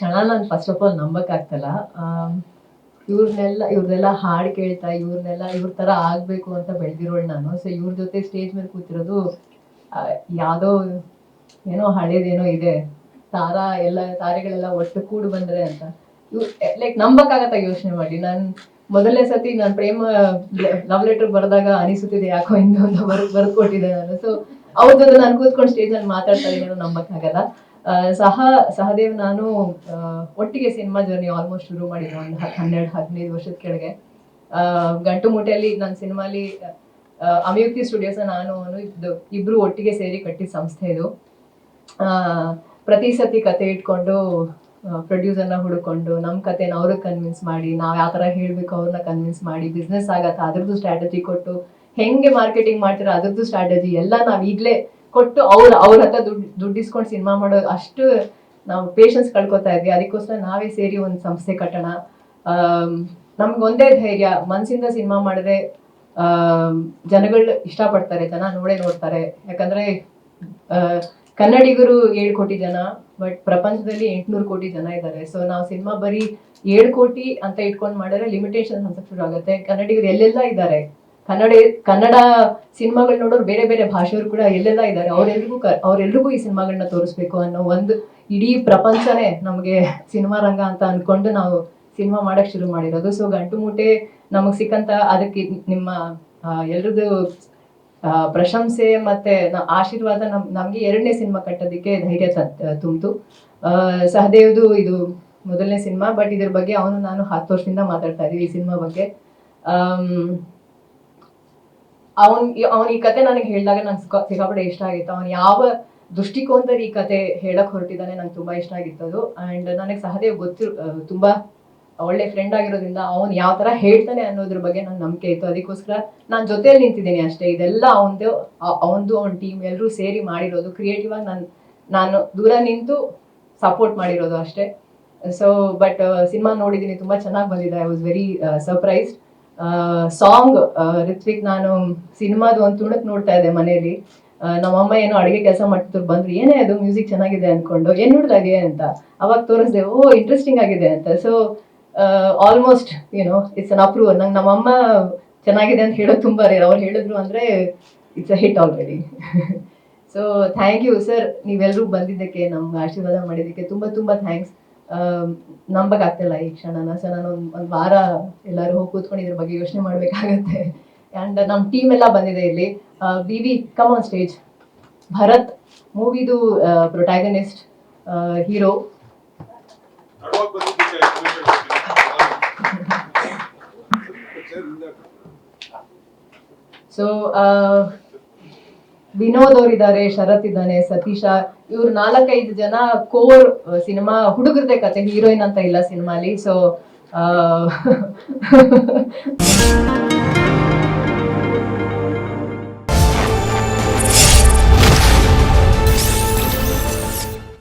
ಕ್ಷಣ ನಾನು first of all ನಂಬಕ್ಕಾಗ್ತಲ್ಲ ಇವ್ರನ್ನೆಲ್ಲ ಇವ್ರನ್ನೆಲ್ಲ ಹಾಡು ಕೇಳ್ತಾ ಇವ್ರನ್ನೆಲ್ಲ ಇವ್ರ ತರ ಆಗ್ಬೇಕು ಅಂತ ಬೆಳೆದಿರೋಳು ನಾನು. ಸೊ ಇವ್ರ ಜೊತೆ ಸ್ಟೇಜ್ ಮೇಲೆ ಕೂತಿರೋದು ಯಾವುದೋ ಏನೋ ಹಳೇದೇನೋ ಇದೆ. ತಾರಾ ಎಲ್ಲ, ತಾರೆಗಳೆಲ್ಲ ಒಟ್ಟು ಕೂಡು ಬಂದ್ರೆ ಅಂತ. ಲೈಕ್ ನಂಬಕ್ಕಾಗತ್ತ ಯೋಚನೆ ಮಾಡಿ. ನಾನು ಮೊದಲನೇ ಸತಿ ನಾನು ಪ್ರೇಮ ಲವ್ ಲೆಟರ್ ಬರೆದಾಗ ಅನಿಸುತ್ತಿದೆ ಯಾಕೋ ಇಂದು ಅಂತ ಬರ್ ಬರ್ಕೊಟ್ಟಿದ್ದೆ ನಾನು. ಸೊ ಅವ್ರ ಜೊತೆ ನಾನು ಕೂತ್ಕೊಂಡು ಸ್ಟೇಜ್ ಅಲ್ಲಿ ಮಾತಾಡ್ತಾ ಇದ್ದೀನಿ ನಂಬಕ್ಕಾಗಲ್ಲ. ಸಹ, ಸಹದೇವ್ ನಾನು ಒಟ್ಟಿಗೆ ಸಿನಿಮಾ ಜರ್ನಿ ಆಲ್ಮೋಸ್ಟ್ ಶುರು ಮಾಡಿದ್ದೆ ಒಂದು ಹನ್ನೆರಡು, ಹದಿನೈದು ವರ್ಷದ ಕೆಳಗೆ. ಗಂಟು ಮೂಟೆಯಲ್ಲಿ ನನ್ನ ಸಿನಿಮಾಲಿ ಅಮಿಯುಕ್ತಿ ಸ್ಟುಡಿಯೋಸ್ ನಾನು, ಅವನು ಇಬ್ರು ಒಟ್ಟಿಗೆ ಸೇರಿ ಕಟ್ಟಿದ ಸಂಸ್ಥೆ ಇದು. ಪ್ರತಿ ಸತಿ ಕತೆ ಇಟ್ಕೊಂಡು ಪ್ರೊಡ್ಯೂಸರ್ನ ಹುಡುಕೊಂಡು ನಮ್ಮ ಕತೆನ ಅವ್ರಿಗೆ ಕನ್ವಿನ್ಸ್ ಮಾಡಿ, ನಾವು ಯಾವ ಥರ ಹೇಳಬೇಕು ಅವ್ರನ್ನ ಕನ್ವಿನ್ಸ್ ಮಾಡಿ ಬಿಸ್ನೆಸ್ ಆಗತ್ತೆ, ಅದ್ರದ್ದು ಸ್ಟ್ರಾಟಜಿ ಕೊಟ್ಟು, ಹೆಂಗೆ ಮಾರ್ಕೆಟಿಂಗ್ ಮಾಡ್ತೀರಾ, ಅದ್ರದ್ದು ಸ್ಟ್ರಾಟಜಿ ಎಲ್ಲ ನಾವು ಈಗಲೇ ಕೊಟ್ಟು ಅವ್ರ ಅವ್ರ ಹತ್ರ ದುಡ್ಡು ದುಡ್ಡು ಇಸ್ಕೊಂಡು ಸಿನಿಮಾ ಮಾಡೋದು ಅಷ್ಟು ನಾವು ಪೇಷನ್ಸ್ ಕಳ್ಕೊತಾ ಇದ್ವಿ. ಅದಕ್ಕೋಸ್ಕರ ನಾವೇ ಸೇರಿ ಒಂದು ಸಂಸ್ಥೆ ಕಟ್ಟೋಣ. ನಮ್ಗೊಂದೇ ಧೈರ್ಯ. ಮನಸ್ಸಿಂದ ಸಿನಿಮಾ ಮಾಡಿದ್ರೆ ಜನಗಳು ಇಷ್ಟಪಡ್ತಾರೆ, ಜನ ನೋಡೇ ನೋಡ್ತಾರೆ. ಯಾಕಂದ್ರೆ ಕನ್ನಡಿಗರು ಏಳು ಕೋಟಿ ಜನ, ಬಟ್ ಪ್ರಪಂಚದಲ್ಲಿ ಎಂಟುನೂರು ಕೋಟಿ ಜನ ಇದ್ದಾರೆ. ಸೊ ನಾವು ಸಿನಿಮಾ ಬರೀ ಏಳು ಕೋಟಿ ಅಂತ ಇಟ್ಕೊಂಡು ಮಾಡಿದ್ರೆ ಲಿಮಿಟೇಷನ್ ಅಂತ ಶುರು ಆಗುತ್ತೆ. ಕನ್ನಡಿಗರು ಎಲ್ಲೆಲ್ಲ ಇದ್ದಾರೆ. ಕನ್ನಡ ಕನ್ನಡ ಸಿನಿಮಾಗಳು ನೋಡೋರು ಬೇರೆ ಬೇರೆ ಭಾಷೆಯವರು ಕೂಡ ಎಲ್ಲೆಲ್ಲ ಇದ್ದಾರೆ ಅವರೆಲ್ರಿಗೂ ಅವರೆಲ್ರಿಗೂ ಈ ಸಿನಿಮಾಗಳನ್ನ ತೋರಿಸ್ಬೇಕು ಅನ್ನೋ ಒಂದು ಇಡೀ ಪ್ರಪಂಚನೇ ನಮಗೆ ಸಿನಿಮಾ ರಂಗ ಅಂತ ಅನ್ಕೊಂಡು ನಾವು ಸಿನಿಮಾ ಮಾಡಕ್ ಶುರು ಮಾಡಿರೋದು. ಸೊ ಗಂಟು ಮೂಟೆ ನಮಗ್ ಸಿಕ್ಕಂತ ಅದಕ್ಕೆ ನಿಮ್ಮ ಎಲ್ರದ್ದು ಪ್ರಶಂಸೆ ಮತ್ತೆ ಆಶೀರ್ವಾದ ನಮ್, ನಮ್ಗೆ ಎರಡನೇ ಸಿನಿಮಾ ಕಟ್ಟೋದಕ್ಕೆ ಧೈರ್ಯ ತುಂಬಿತು. ಸಹದೇವ್ದು ಇದು ಮೊದಲನೇ ಸಿನಿಮಾ, ಬಟ್ ಇದ್ರ ಬಗ್ಗೆ ಅವನು ನಾನು ಹತ್ತು ವರ್ಷದಿಂದ ಮಾತಾಡ್ತಾ ಇದ್ದೀವಿ ಈ ಸಿನಿಮಾ ಬಗ್ಗೆ. ಅವನ್ ಅವನ್ ಈ ಕತೆ ನನಗೆ ಹೇಳಿದಾಗ ನಂಗೆ ಸಿಕ್ಕಾಪಡೆ ಇಷ್ಟ ಆಗಿತ್ತು. ಅವನ್ ಯಾವ ದೃಷ್ಟಿಕೋನದಲ್ಲಿ ಈ ಕತೆ ಹೇಳಕ್ ಹೊರಟಿದ್ದಾನೆ ನಂಗೆ ತುಂಬಾ ಇಷ್ಟ ಆಗಿತ್ತು ಅದು ಅಂಡ್ ನನಗೆ ಸಹದೇವ್ ಗೊತ್ತಿ ತುಂಬಾ ಒಳ್ಳೆ ಫ್ರೆಂಡ್ ಆಗಿರೋದ್ರಿಂದ ಅವನ್ ಯಾವ ತರ ಹೇಳ್ತಾನೆ ಅನ್ನೋದ್ರ ಬಗ್ಗೆ ನನ್ ನಂಬಿಕೆ ಇತ್ತು. ಅದಕ್ಕೋಸ್ಕರ ನಾನ್ ಜೊತೆಯಲ್ಲಿ ನಿಂತಿದ್ದೀನಿ ಅಷ್ಟೇ. ಇದೆಲ್ಲ ಅವಂದು ಅವನದು, ಅವ್ನ ಟೀಮ್ ಎಲ್ಲರೂ ಸೇರಿ ಮಾಡಿರೋದು. ಕ್ರಿಯೇಟಿವ್ ಆಗಿ ನಾನು ನಾನು ದೂರ ನಿಂತು ಸಪೋರ್ಟ್ ಮಾಡಿರೋದು ಅಷ್ಟೇ. ಸೊ ಬಟ್ ಸಿನಿಮಾ ನೋಡಿದ್ದೀನಿ ತುಂಬಾ ಚೆನ್ನಾಗಿ ಬಂದಿದೆ. I was very surprised song Ritvik ನಾನು ಸಿನಿಮಾದ ಒಂದು ತುಣಕ್ ನೋಡ್ತಾ ಇದ್ದೆ ಮನೆಯಲ್ಲಿ. ನಮ್ಮ ನಮ್ಮಮ್ಮ ಏನೋ ಅಡುಗೆ ಕೆಲಸ ಮಾಡ್ತಿದ್ರು, ಬಂದ್ರು, ಏನೇ ಅದು ಮ್ಯೂಸಿಕ್ ಚೆನ್ನಾಗಿದೆ ಅನ್ಕೊಂಡು, ಏನ್ ನೋಡ್ದಾಗೆ? ಅಂತ. ಅವಾಗ ತೋರಿಸ್ದೆ, ಓ ಇಂಟ್ರೆಸ್ಟಿಂಗ್ ಆಗಿದೆ ಅಂತ. ಸೊ ಆಲ್ಮೋಸ್ಟ್ ಏನೋ ಇಟ್ಸ್ ಅನ್ ಅಪ್ರೂವಲ್ ನಂಗೆ ನಮ್ಮಮ್ಮ ಚೆನ್ನಾಗಿದೆ ಅಂತ ಹೇಳೋದು ತುಂಬಾ ರೇರ್ ಅವ್ರು ಹೇಳಿದ್ರು ಅಂದ್ರೆ it's a hit already so thank you sir ನೀವೆಲ್ಲರೂ ಬಂದಿದ್ದಕ್ಕೆ, ನಮ್ಗೆ ಆಶೀರ್ವಾದ ಮಾಡಿದ್ದಕ್ಕೆ ತುಂಬಾ ತುಂಬಾ ಥ್ಯಾಂಕ್ಸ್ ನಂಬಕ್ ಆಗ್ತಿಲ್ಲ ಈ ಕ್ಷಣನ ಸೊ ನಾನು ಒಂದು ವಾರ ಎಲ್ಲರೂ ಹೋಗಿ ಕೂತ್ಕೊಂಡು ಇದ್ರ ಬಗ್ಗೆ ಯೋಚನೆ ಮಾಡ್ಬೇಕಾಗತ್ತೆ. ಆ್ಯಂಡ್ ನಮ್ಮ ಟೀಮ್ ಎಲ್ಲ ಬಂದಿದೆ ಇಲ್ಲಿ. B V come on stage Bharat ಮೂವಿದು protagonist hero so Vinod ಅವರಿದ್ದಾರೆ, ಶರತ್ ಇದ್ದಾನೆ, ಸತೀಶ, ಇವ್ರು ನಾಲ್ಕೈದು ಜನ ಕೋರ್ ಸಿನಿಮಾ ಹುಡುಗರದೇ ಕತೆ, ಹೀರೋಯಿನ್ ಅಂತ ಇಲ್ಲ ಸಿನಿಮಾಲಿ ಸೊ